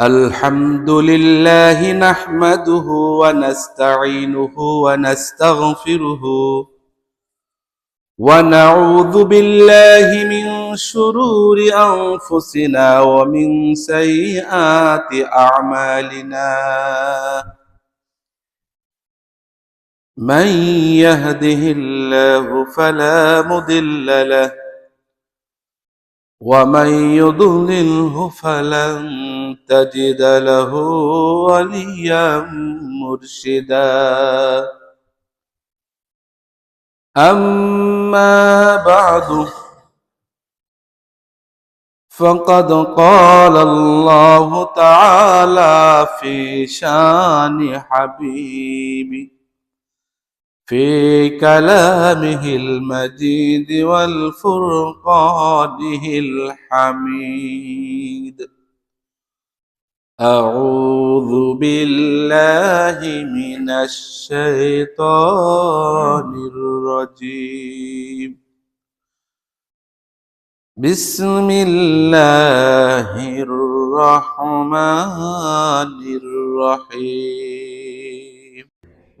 الحمد لله نحمده ونستعينه ونستغفره ونعوذ بالله من شرور انفسنا ومن سيئات اعمالنا من يهده الله فلا مضل له ومن يضلله فلن تجد له وليا مرشدا اما بعد فقد قال الله تعالى في شان حبيبي في كلامه المجيد والفرقانه الحميد. أعوذ بالله من الشيطان الرجيم. بسم الله الرحمن الرحيم.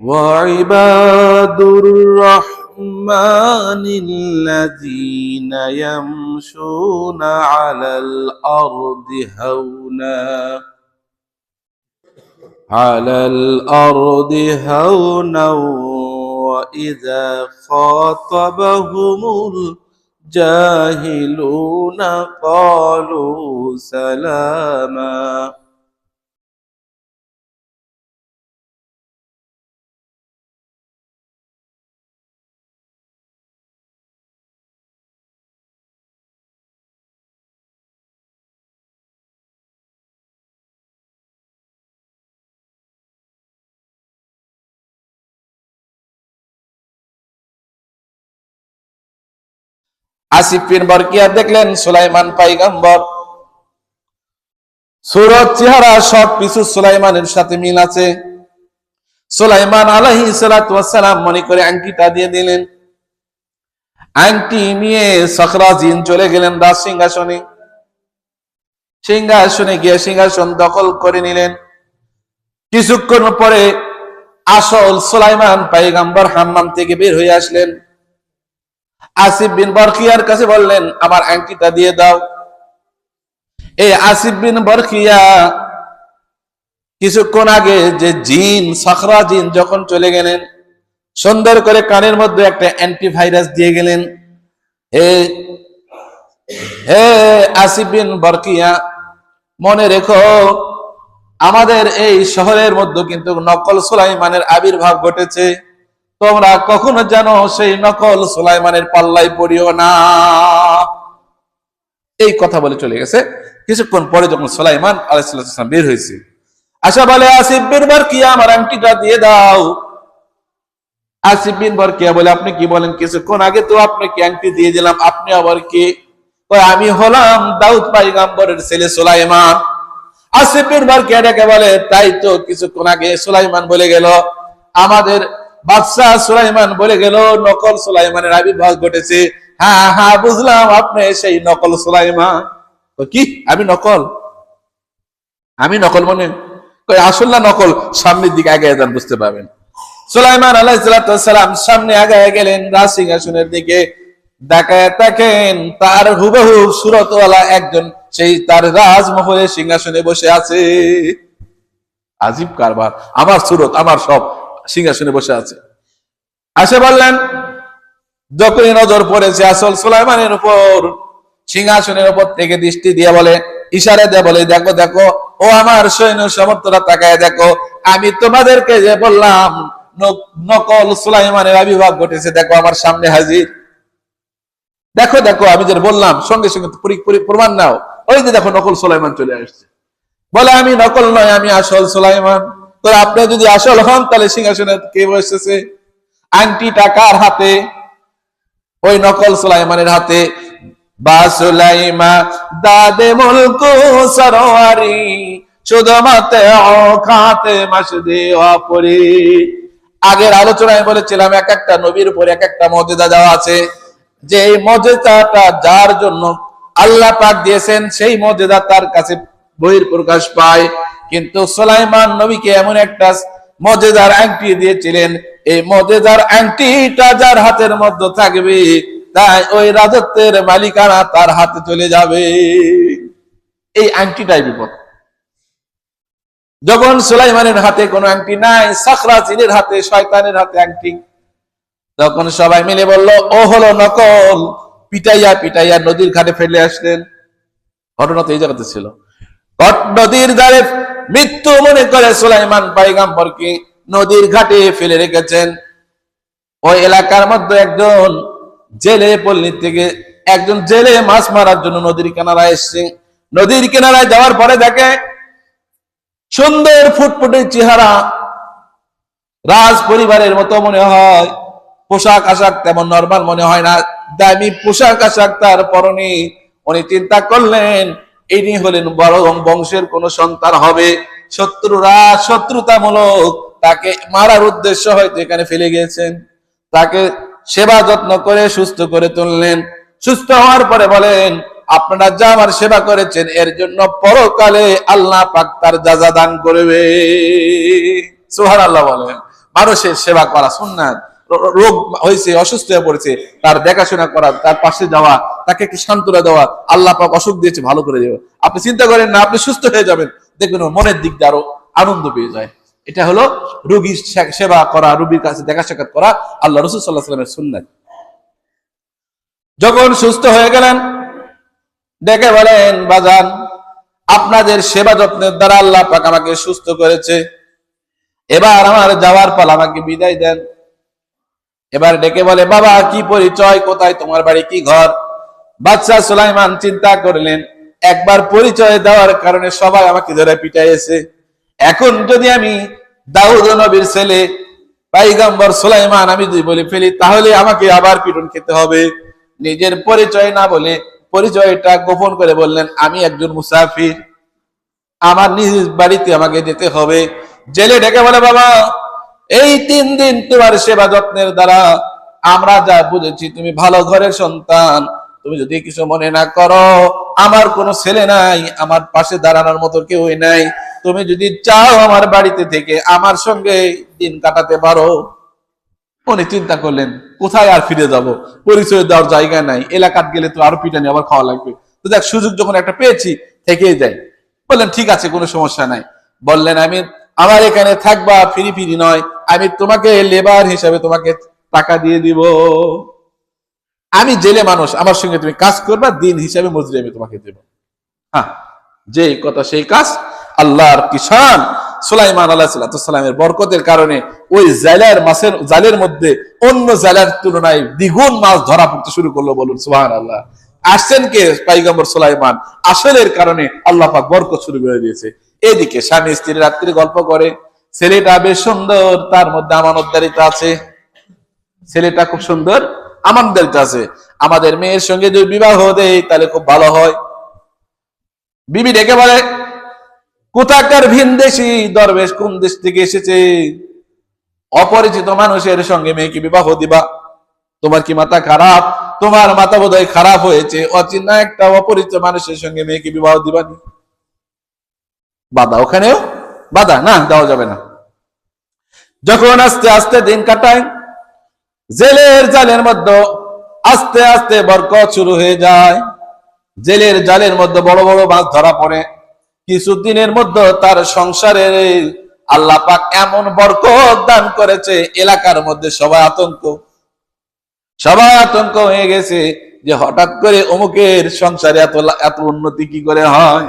وعباد الرحمن الذين يمشون على الأرض هونا. على الأرض هونا وإذا خاطبهم الجاهلون قالوا سلاما. আসিফ বরকিয়া দেখলেন সুলাইমান পাইগাম্বর। সুরত চেহারা সব কিছু সুলাইমানের সাথে মিল আছে। সুলাইমান আলাহি সালাম মনে করে আংটিটা দিয়ে দিলেন। আংটি নিয়ে সখরা জিন চলে গেলেন রাজ সিংহাসনে। সিংহাসনে গিয়ে সিংহাসন দখল করে নিলেন। কিছুক্ষণ পরে আসল সুলাইমান পাইগাম্বর হাম্মাম থেকে বের হয়ে আসলেন। আসিফ বিন বরকিয়ার কাছে বললেন, আমার আংটিটা দিয়ে দাও। এই আসিফ বিন বরকিয়া কিছুক্ষণ আগে যে জিন, সখরা জিন যখন চলে গেলেন, সুন্দর করে কানের মধ্যে একটা অ্যান্টিভাইরাস দিয়ে গেলেন। হে হে আসিফ বিন বরকিয়া, মনে রেখো, আমাদের এই শহরের মধ্যে কিন্তু নকল সুলাইমানের আবির্ভাব ঘটেছে। তোমরা কখনো জানো সেই নকল সুলাইমানের পাল্লাই পড়িও না। এই কথা বলে চলে গেছে। কিছুক্ষণ পরে যখন সুলাইমান আলাইসাল্লাম বের হয়েছে, আশা বলে, আসিফ বিন বরকিয়া, আমার আংটিটা দিয়ে দাও। আসিফ বিন বরকিয়া বলে, আপনি কি বলেন? কিছুক্ষণ আগে তো আপনাকে আংটি দিয়ে দিলাম। আপনি আবার কি? আমি হলাম দাউদ পাইগাম্বরের ছেলে সুলাইমান। আসিফ বিন বরকিয়া ডেকে বলে, তাই তো কিছুক্ষণ আগে সুলাইমান বলে গেল, আমাদের বাদশাহ সুলাইমান বলে গেল, নকল সুলাইমানের আবির্ভাব ঘটেছে। হ্যাঁ হ্যাঁ বুঝলাম আপনি সেই নকল সুলাইমান। কি? আমি নকল? আমি নকল মনে? আসল না নকল? সামনের দিকে আগে যান, বুঝতে পারবেন। সুলাইমান আলাইসালাম সামনে আগে গেলেন, রাজ সিংহাসনের দিকে দেখায় দেখেন তার হুবহু সুরতওয়ালা একজন, সেই তার রাজমহলের সিংহাসনে বসে আছে। আজিব কারবার, আমার সুরত, আমার সব। সিংহাসনে বসে আছে। আসে বললেন, যখনই নজর পড়েছে আসল সুলাইমানের উপর, সিংহাসনের উপর থেকে দৃষ্টি দিয়ে বলে, ইশারা দিয়ে বলে, দেখো দেখো, ও আমার সৈন্য সমর্থরা তাকায় দেখো, আমি তোমাদেরকে যে বললাম নকল সুলাইমানের আবির্ভাব ঘটেছে, দেখো, আমার সামনে হাজির। দেখো দেখো, আমি যে বললাম, সঙ্গে সঙ্গে প্রমাণ নাও। ওই যে দেখো, নকল সুলাইমান চলে আসছে। বলে, আমি নকল নয়, আমি আসল সুলাইমান। তো আপনি যদি আসল হন, তাহলে সিংহাসনে কে বসেছে আংটি টাকার হাতে, ওই নকল সুলাইমানের হাতে। বা সুলাইমা, দাদে মুলকু সরোয়ারি, শুধুমাত্র খাতে মাসুদে অপরি। আগের আলোচনায় বলেছিলাম, এক একটা নবীর উপর এক একটা মর্যাদা দেওয়া আছে। যে এই মর্যাদাটা যার জন্য আল্লাহ পাক দিয়েছেন, সেই মর্যাদা তার কাছে বহির প্রকাশ পায়। কিন্তু সোলাইমান নবীকে এমন একটা মজেদার আংটি দিয়েছিলেন, এই মজেদার আংটিটা যার হাতের মধ্যে থাকবে, তাই ওই রাজত্বের মালিকানা তার হাতে চলে যাবে। এই আংটিটাই বিপদ। যখন সুলাইমানের হাতে কোনো আংটি নাই সাখরা চিনের হাতে, শয়তানের হাতে আংটি, তখন সবাই মিলে বলল, ও হলো নকল। পিটাইয়া পিটাইয়া নদীর ঘাটে ফেলে আসলেন। ঘটনা তো এই জায়গাতে ছিল। কট নদীর ধারে মৃত্যু মনে করে সুলাইমান পাইগাম্বরকে নদীর ঘাটে ফেলে রেখেছেন। ওই এলাকার মধ্যে একজন জেলে পল্লী থেকে একজন জেলে মাছ মারার জন্য নদীর কিনারায় এসছে। নদীর কিনারায় যাওয়ার পরে দেখে সুন্দর ফুটফুটে চেহারা। রাজ পরিবারের মতো মনে হয়। পোশাক আশাক তেমন নর্মাল মনে হয় না। দামি পোশাক আশাক তার পরনে। উনি চিন্তা করলেন ইনি হলেন বড় বংশের কোন সন্তান হবে। শত্রুরা শত্রুতামূলক তাকে মারার উদ্দেশ্য হয়তো এখানে ফেলে গিয়েছেন। তাকে সেবা যত্ন করে, সুস্থ করে তুললেন। সুস্থ হওয়ার পরে বলেন, আপনারা যা আমার সেবা করেছেন, এর জন্য পরকালে আল্লাহ পাক তার যাজা দান করবে। সুহার আল্লাহ বলেন, মানুষের সেবা করা সুন্নাত। রোগ হয়েছে, অসুস্থ হয়ে পড়েছে, তার দেখাশোনা করা, তার পাশে যাওয়া, তাকে একটু সান্ত্বনা দেওয়া, আল্লাহ পাক অসুখ দিয়েছে, ভালো করে দেবে। আপনি চিন্তা করেন না, আপনি সুস্থ হয়ে যাবেন। দেখবেন মনের দিক দিয়ে আরও আনন্দ পেয়ে যায়। এটা হলো রুগীর সেবা করা, রোগীর কাছে দেখা সাক্ষাৎ করা, আল্লাহ রসুল সাল্লাহ সাল্লামের সুন্নাত। যখন সুস্থ হয়ে গেলেন, ডেকে বলেন, বাজান, আপনাদের সেবা যত্নের দ্বারা আল্লাহ পাক আমাকে সুস্থ করেছে। এবার আমার যাওয়ার পাল আমাকে বিদায় দেন। এবার ডেকে বলে, বাবা, কি পরিচয়? কোথায়? তোমার বাড়ি কি ঘর? বাচ্চা সুলাইমান চিন্তা করলেন, একবার পরিচয় দেওয়ার কারণে সবাই আমাকে ধরে পিটাইছে এখন যদি আমি দাউদ নবীর ছেলে, পাইগাম্বর সুলাইমান, আমি যদি বলে ফেলি, তাহলে আমাকে আবার পিটন খেতে হবে। নিজের পরিচয় না বলে পরিচয়টা গোপন করে বললেন, আমি একজন মুসাফির। আমার নিজ বাড়িতে আমাকে যেতে হবে। জেলে ডেকে বলে, বাবা এই তিন দিন তোমার সেবা যত্নের দ্বারা আমরা যা বুঝেছি, তুমি ভালো ঘরের সন্তান। তুমি যদি কিছু মনে না করো, আমার কোনো ছেলে নাই, আমার পাশে দাঁড়ানোর মতো কেউই নাই। তুমি যদি চাও আমার বাড়িতে থেকে আমার সঙ্গে দিন কাটাতে পারো। উনি চিন্তা করলেন, কোথায় আর ফিরে যাব? পরিচয় দেওয়ার জায়গা নাই, এলাকাত গেলে তো আরও পিটানি আবার খাওয়া লাগবে। তো দেখ, সুযোগ যখন একটা পেয়েছি, থেকেই যাই বললেন, ঠিক আছে, কোনো সমস্যা নাই। বললেন আমি আমার এখানে থাকবা, ফিরি ফিরি নয়। আমি তোমাকে লেবার হিসাবে তোমাকে টাকা দিয়ে দিব। আমি জেলে মানুষ, আমার সঙ্গে তুমি কাজ করবা, দিন হিসাবে মজুরি আমি তোমাকে দেব। হ্যাঁ যে কথা সেই কাজ আল্লাহর কিষান সুলাইমান আল্লাহ সাল্লামের বরকতের কারণে ওই জালের মাছের, জালের মধ্যে অন্য জালের তুলনায় দ্বিগুণ মাছ ধরা পড়তে শুরু করল বলুন সুহান আল্লাহ আসছেন কে পাইগম্বর সুলাইমান? আসলের কারণে আল্লাহ পাক বরকত শুরু করে দিয়েছে। এদিকে স্বামী স্ত্রী রাত্রি গল্প করে ছেলেটা বেশ সুন্দর, তার মধ্যে আমানতদারিতা আছে। ছেলেটা খুব সুন্দর আমানতদারিতা আছে। আমাদের মেয়ের সঙ্গে যদি বিবাহ দেয়, তাহলে খুব ভালো হয়। বিবি ডেকে বলে, কোথাকার ভিন দেশি? দরবেশ কোন দেশ থেকে এসেছে? অপরিচিত মানুষের সঙ্গে মেয়েকে বিবাহ দিবা। তোমার কি মাথা খারাপ? তোমার মাথা বোধহয় খারাপ হয়েছে। অচিনা একটা অপরিচিত মানুষের সঙ্গে মেয়েকে বিবাহ দিবানি বাধা ওখানেও বাধা, না, দেওয়া যাবে না। যখন আস্তে আস্তে দিন কাটায়, জেলের জালের মধ্যে আস্তে আস্তে বরকত শুরু হয়ে যায়। জেলের জালের মধ্যে বড় বড় মাছ ধরা পড়ে। কিছুদিনের মধ্যে তার সংসারে আল্লাহ পাক এমন বরকত দান করেছে, এলাকার মধ্যে সবাই আতঙ্ক। সবাই আতঙ্ক হয়ে গেছে যে হঠাৎ করে অমুকের সংসারে এত এত উন্নতি কি করে হয়?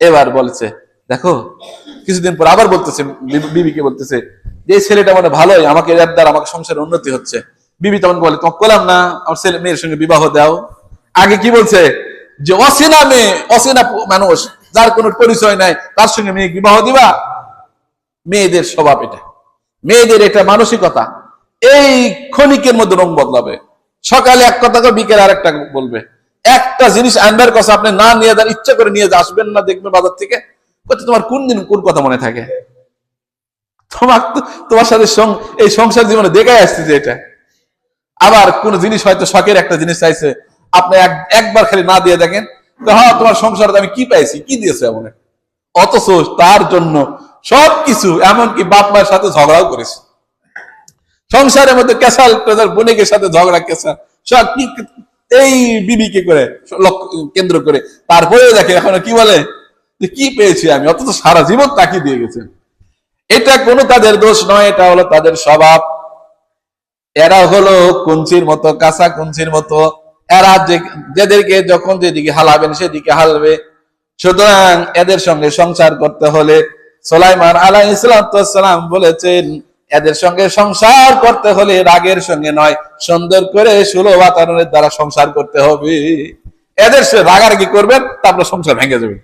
এবার বলছে দেখো, কিছুদিন পর আবার বলতেছে বিবি- বিবিকে বলতেছে, যে ছেলেটা মানে ভালোই, আমাকে এর আমাকে সংসারে উন্নতি হচ্ছে। বিবি তখন বলে, তোমাকে বললাম না, আমার ছেলে, মেয়ের সঙ্গে বিবাহ দাও। আগে কি বলছে? যে অচেনা মেয়ে, অচেনা মানুষ, যার কোনো পরিচয় নাই, তার সঙ্গে মেয়ে বিবাহ দিবা? মেয়েদের স্বভাব এটা। মেয়েদের এটা মানসিকতা। এই ক্ষণিকের মধ্যে রং বদলাবে। সকালে এক কথা বিকেলে আর একটা বলবে। একটা জিনিস আনবার কথা আপনি না নিয়ে যান, ইচ্ছা করে নিয়ে আসবেন না দেখবেন বাজার থেকে। বলছে, তোমার কোন দিন কোন কথা মনে থাকে? তোমার তোমার সাথে এই সংসার জীবনে দেখাই আসছে যে এটা। আবার কোন জিনিস হয়তো শখের একটা জিনিস চাইছে আপনি একবার খালি না দিয়ে দেখেন হ্যাঁ তোমার সংসারে আমি কি পাইছি কি দিয়েছে এমন অথচ তার জন্য সবকিছু এমনকি বাপ মায়ের সাথে ঝগড়াও করেছে। সংসারের মধ্যে কেসাল টেসাল বোনেকের সাথে ঝগড়া কেসা সব কি এই বিবিকে করে কেন্দ্র করে। তারপরে দেখে এখন কি বলে? কি পেয়েছি আমি? অথচ সারা জীবন তাকে দিয়ে গেছে এটা কোনো তাদের দোষ নয়, এটা হলো তাদের স্বভাব। এরা হলো কুঞ্চির মতো, কাঁচা কুঞ্চির মতো। এরা যাদেরকে যখন যেদিকে হালাবেন সেদিকে হালবে। সুতরাং এদের সঙ্গে সংসার করতে হলে সোলাইমান আলাহ ইসলাম বলেছেন, এদের সঙ্গে সংসার করতে হলে রাগের সঙ্গে নয়, সুন্দর করে সুলো বাতারণের দ্বারা সংসার করতে হবে। এদের সে রাগারাগি করবেন, তারপরে সংসার ভেঙে যাবে।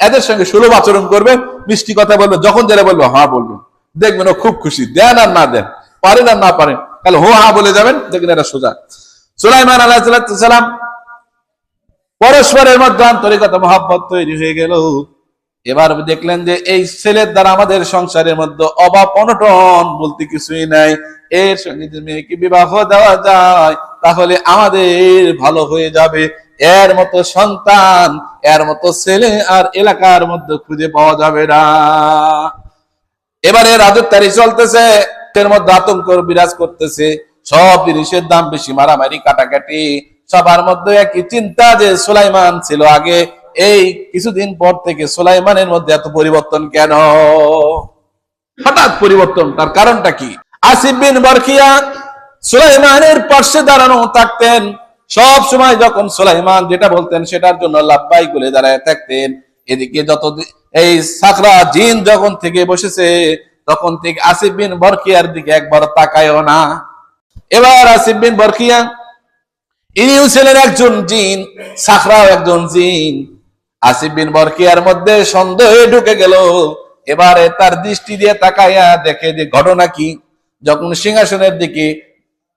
এদের সঙ্গে সুলভ আচরণ করবেন মিষ্টি কথা বলবেন যখন যারা বলব হ্যাঁ বলবেন দেখবেন ও খুব খুশি। দেন আর না দেন। পারেন আর না পারেন। তাহলে হো হা বলে যাবেন, দেখবেন এটা সোজা। সুলাইমান আলাহ পরস্পরের মধ্যে আন্তরিকতা, মহাব্বত তৈরি হয়ে গেল। এবার দেখলেন যে এই ছেলের দ্বারা আমাদের সংসারের মধ্যে অভাব, অনটন বলতে কিছুই নাই। এর সঙ্গে যদি মেয়েকে বিবাহ দেওয়া যায়, তাহলে আমাদের ভালো হয়ে যাবে। এর মতো সন্তান, এর মতো ছেলে আর এলাকার মধ্যে খুঁজে পাওয়া যাবে না। এবারে রাজত্বারি চলতেছে, এর মধ্যে আতঙ্ক বিরাজ করতেছে। সব জিনিসের দাম বেশি, মারামারি, কাটাকাটি। সবার মধ্যে একই চিন্তা যে সুলাইমান ছিল আগে। এই কিছুদিন পর থেকে সুলাইমানের মধ্যে এত পরিবর্তন কেন? হঠাৎ পরিবর্তন, তার কারণটা কি? আসিফ বিন বরখিয়া সুলাইমানের পার্শ্বে দাঁড়ানো থাকতেন। সব সময় যখন সুলাইমান যেটা বলতেন সেটার জন্য লাভবাই গুলে দাঁড়ায় থাকতেন। এদিকে যত এই সাকরা জিন যখন থেকে বসেছে, তখন থেকে আসিফ বিন বরখিয়ার দিকে একবার তাকায়ও না। এবার আসিফ বিন বরখিয়া ইনিও ছিলেন একজন জিন সাখরাও একজন জিন। আসিফ বিন বরকিয়ার মধ্যে সন্দেহে ঢুকে গেল। এবারে তার দৃষ্টি দিয়ে তাকাইয়া দেখে যে ঘটনা কি। যখন সিংহাসনের দিকে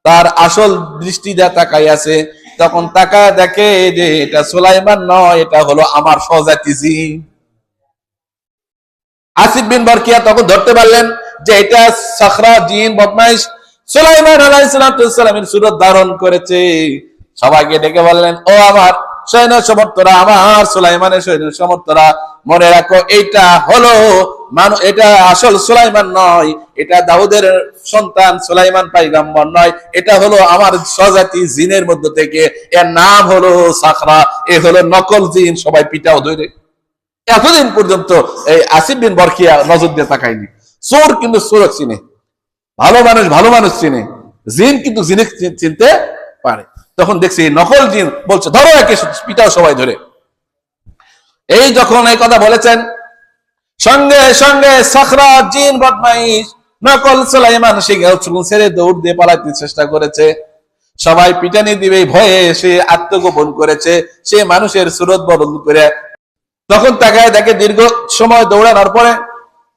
তার আসল দৃষ্টি দিয়ে তাকাইয়াছে তখন তাকায় দেখে যে এটা সুলাইমান নয়, এটা হলো আমার স্বজাতি জিন। আসিফ বিন বরকিয়া তখন ধরতে পারলেন যে এটা সাখরা জিন, বদমাইশ। সুলাইমান আলাইহিসসালামের সুরত ধারণ করেছে। সবাইকে ডেকে বললেন, ও আমার সৈন্য সমর্থরা আমার সুলাইমানের সৈন্য সমর্থরা মনে রাখো, এইটা হলো মানু, এটা আসল সুলাইমান নয়, এটা দাউদের সন্তান সুলাইমান পাইগাম্বর নয়, এটা হলো আমার স্বজাতি জিনের মধ্য থেকে, এর নাম হলো সাখরা, এ হলো নকল জিন, সবাই পিটাও ধরে। এতদিন পর্যন্ত এই আসিফ বিন বরকিয়া নজর দিয়ে তাকায়নি। চোর কিন্তু চোর চিনে, ভালো মানুষ ভালো মানুষ চিনে, জিন কিন্তু জিনে চিনতে পারে। তখন দেখছি নকল জিন বলছে, ধরো একে, পিটাও সবাই ধরে। এই যখন এই কথা বলেছেন সঙ্গে সঙ্গে সখরা, জিন, বদমাইশ, নকল সুলাইমান ছেড়ে দৌড় দিয়ে পালাতে চেষ্টা করেছে। সবাই পিটানি দিবে, ভয়ে সে আত্মগোপন করেছে, সে মানুষের সুরত বদল করে। তখন তাকায় দেখে দীর্ঘ সময় দৌড়ানোর পরে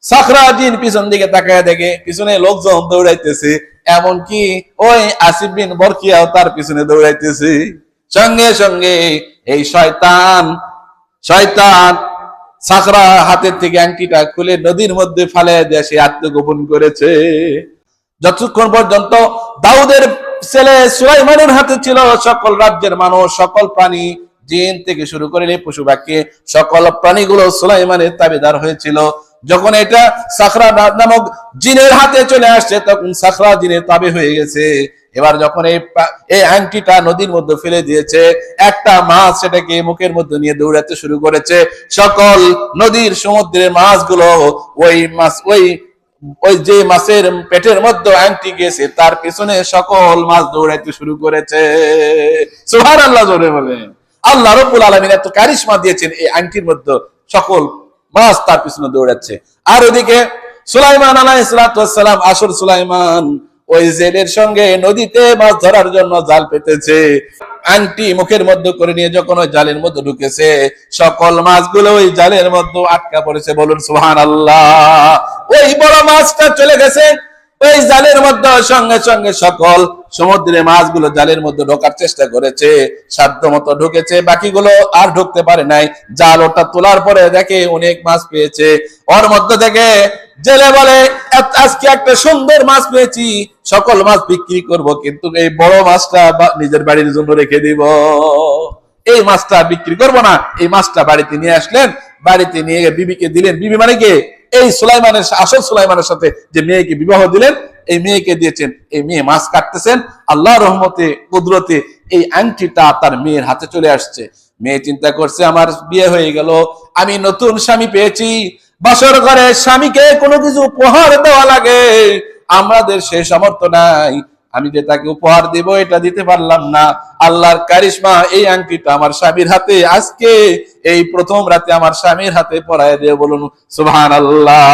সাখরা, জিন পিছন দিকে তাকায় দেখে পিছনে লোকজন দৌড়াইতেছে। এমনকি ওই আসিফ বিন বরকিয়াও তার পিছনে দৌড়াইতেছে। সঙ্গে সঙ্গে এই শয়তান শয়তান সাকরা হাতের থেকে আংটিটা খুলে নদীর মধ্যে ফালে দিয়ে সে আত্মগোপন করেছে। যতক্ষণ পর্যন্ত দাউদের ছেলে সুলাইমানের হাতে ছিল সকল রাজ্যের মানুষ, সকল প্রাণী জিন থেকে শুরু করে পশু পাখি, সকল প্রাণীগুলো সুলাইমানের তাবেদার হয়েছিল। যখন এটা সাখরা নামক জিনের হাতে চলে আসছে, তখন সাখরা জিনের তাবে হয়ে গেছে। এবার যখন এই এই আংটিটা নদীর মধ্যে ফেলে দিয়েছে, একটা মাছ সেটাকে মুখের মধ্যে নিয়ে দৌড়াতে শুরু করেছে। সকল নদীর সমুদ্রের মাছগুলো ওই মাছ ওই ওই যে মাছের পেটের মধ্যে আংটি গেছে, তার পেছনে সকল মাছ দৌড়াইতে শুরু করেছে। সুহার আল্লাহ জোরে বলে আল্লাহ রব্বুল আলমিন এত কারিশমা দিয়েছেন এই আংটির মধ্যে সকল মাছ তার পিছনে দৌড়াচ্ছে। আর ওদিকে সুলাইমান আলাইসালাম আসর সুলাইমান ওই জেলের সঙ্গে নদীতে মাছ ধরার জন্য জাল পেতেছে। আংটি মুখের মধ্যে করে নিয়ে যখন ওই জালের মধ্যে ঢুকেছে, সকল মাছগুলো ওই জালের মধ্যে আটকা পড়েছে। বলুন সুহান আল্লাহ ওই বড় মাছটা চলে গেছে। ওই জালের মধ্যে সঙ্গে সঙ্গে সকল সমুদ্রে মাছগুলো জালের মধ্যে ঢোকার চেষ্টা করেছে সাধ্য মতো ঢুকেছে, বাকিগুলো আর ঢুকতে পারে নাই। জাল ওটা তোলার পরে দেখে অনেক মাছ পেয়েছে। ওর মধ্যে থেকে জেলে বলে আজকে একটা সুন্দর মাছ পেয়েছি, সকল মাছ বিক্রি করব, কিন্তু এই বড় মাছটা নিজের বাড়ির জন্য রেখে দিব। এই মাছটা বিক্রি করব না। এই মাছটা বাড়িতে নিয়ে আসলেন। বাড়িতে নিয়ে বিবিকে দিলেন। বিবি মানে কে? এই সুলাইমানের আসল সুলাইমানের সাথে যে মেয়েকে বিবাহ দিলেন, এই মেয়েকে দিয়েছেন, এই মেয়ে মাছ কাটতেছেন আল্লাহ রহমতে, কুদরতে এই আংটিটা তার মেয়ের হাতে চলে আসছে। মেয়ে চিন্তা করছে, আমার বিয়ে হয়ে গেল, আমি নতুন স্বামী পেয়েছি, বাসর ঘরে স্বামীকে কোনো কিছু উপহার দেওয়া লাগে, আমাদের সে সামর্থ্য নাই আমি যে তাকে উপহার দেব, এটা দিতে পারলাম না। আল্লাহর কারিশমা, এই আংটিটা আমার স্বামীর হাতে। আজকে এই প্রথম রাতে আমার স্বামীর হাতে পরায় দিয়ে বলুন সুহান আল্লাহ